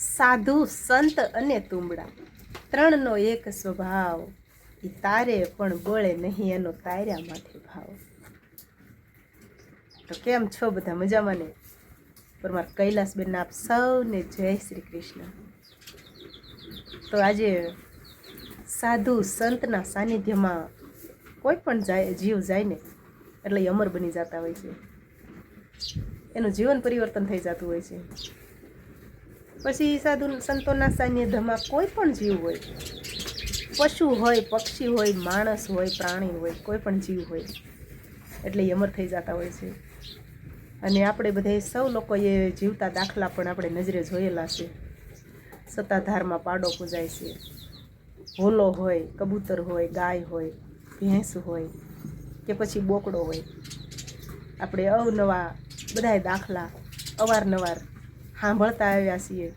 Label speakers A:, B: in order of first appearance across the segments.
A: સાધુ, સંત અને તુંબડા. ત્રણનો એક સ્વભાવ. એ તારે પણ બોળે નહીં, એનો તાર્યા માથે ભાવ. તો કેમ છો બધા મજામાં ને? પરમાર કૈલાસબેન આપ સૌને જય શ્રી કૃષ્ણ. તો આજે સાધુ, સંતના સાનિધ્યમાં કોઈ પણ જાય, જીવ જાય ને, એટલે અમર બની જતા હોય છે. એનું જીવન પરિવર્તન થઈ જતું હોય છે. પછી સાધુ સંતોના સાનિધ્યમાં કોઈ પણ જીવ હોય, પશુ હોય, પક્ષી હોય, માણસ હોય, પ્રાણી હોય, કોઈ પણ જીવ હોય, એટલે અમર થઈ જતા હોય છે. અને આપણે બધા સૌ લોકોએ જીવતા દાખલા પણ આપણે નજરે જોયેલા છે. સત્તાધારમાં પાડો પૂજાય છે. હોલો હોય, કબૂતર હોય, ગાય હોય, ભેંસ હોય કે પછી બોકડો હોય. આપણે અવનવા બધાય દાખલા અવારનવાર સાંભળતા આવ્યા છીએ.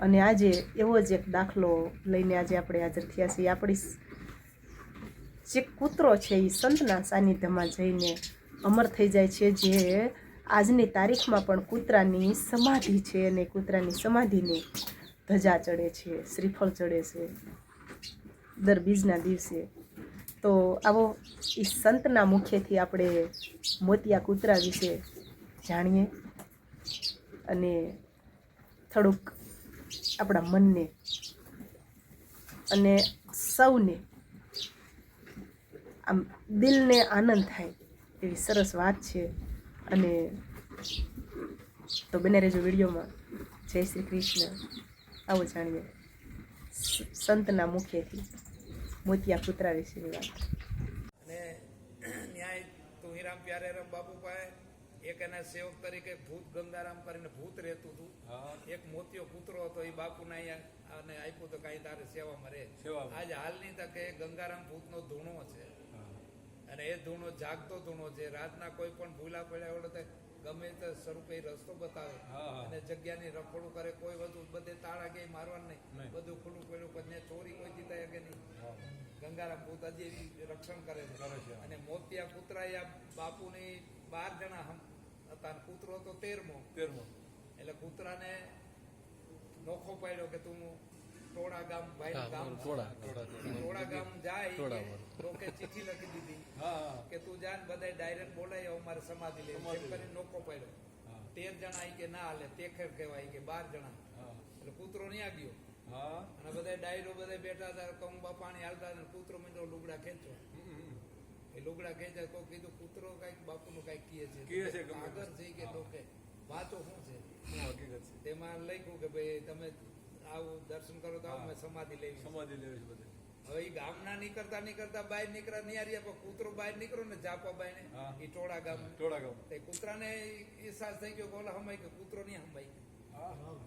A: અને આજે એવો જ એક દાખલો લઈને આજે આપણે હાજર થયા છીએ. આપણી જે કૂતરો છે એ સંતના સાનિધ્યમાં જઈને અમર થઈ જાય છે. જે આજની તારીખમાં પણ કૂતરાની સમાધિ છે અને કૂતરાની સમાધિને ધજા ચડે છે, શ્રીફળ ચડે છે દર બીજના દિવસે. તો આવો એ સંતના મુખેથી આપણે મોતિયા કૂતરા વિશે જાણીએ. અને થોડુંક આપણા મનને અને સૌને આમ દિલને આનંદ થાય એવી સરસ વાત છે. અને તો બને રહેજો વિડીયોમાં. જય શ્રી કૃષ્ણ. આવો જાણીએ. સંતના મુખેથી મોતિયા કૂતરા વિશેની વાત.
B: અને ન્યાય તુહીરામ પ્યારેરામ બાપુ પાસે એક એના સેવક તરીકે ભૂત ગંગારામ કરીને ભૂત રહેતું હતું. એક મોતિયો કૂતરો હતો એ બાપુને અહીંયા અને આપ્યું તો કાંઈ તારે સેવામાં રહે. આજ હાલની તકે ગંગારામ ભૂતનો ધૂણો છે. અને એ ધૂણો જાગતો ધૂણો છે. રાતના કોઈ પણ ભૂલા પડ્યા હોય ગમે તે સ્વરૂપે રસ્તો બતાવે. અને જગ્યાની રખોડું કરે. કોઈ વધુ બધે તાળા કે મારવાનું નહીં. બધું ખુલ્લું પડ્યું પછી ચોરી કોઈ જીતા કે નહીં. ગંગારામ ભૂત હજી રક્ષણ કરે છે. અને મોતિયા કૂતરા બાપુની બાર જણા હતા કૂતરો તો તેરમો
C: તેરમો
B: એટલે કૂતરાને નોખો પાડ્યો કે તું ટોળા ગામ ભાઈ ગામ
C: ટોળા,
B: ગામ જાય લોકે ચિઠ્ઠી લખી દીધી કે તું જા ને બધાય ડાયરેક્ટ બોલાય અમારે સમાધિ લે કરીને નોખો પાડ્યો તેર જણા કે ના હાલે તેખેર કહેવાય કે બાર જણા એટલે કૂતરો નહીં ગયો અને બધા ડાયરો બધા બેઠા હતા કંબા પાણી હાલતા હતા કૂતરો મીંડો લુગડા ખેંચો લુગડા ખેંચે તો કીધું કૂતરો કંઈક બાપુનું કંઈક કહે છે.
C: કહે છે
B: આગળ છે કે તો કે વાતો શું છે?
C: હકીકત છે.
B: તેમાં લખ્યું કે ભાઈ તમે આવું દર્શન કરો તો આવો મેં સમાધિ લેવી
C: સમાધિ લેવી છે બધે.
B: હવે એ ગામના નીકળતા નીકળતા બહાર નીકળ્યા નિયાર્યા પણ કૂતરો બહાર નીકળ્યો ને જાપા બાય
C: ને
B: એ ટોળા ગામ.
C: ટોળા ગામ.
B: તે કૂતરાને અહેસાસ થઈ ગયો ઓલા હમાય કે કૂતરો નહીં હમાય.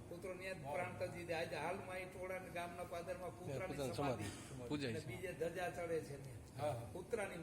C: કૂતરો હા
B: પ્રાંત જ દીધે આજે હાલમાં એ ટોળા ગામના પાદરમાં કૂતરાની સમાધિ.
D: પૂજાય
B: અને
D: છે.
B: બીજે ધજા ચડે છે ત્યાં. કૂતરાની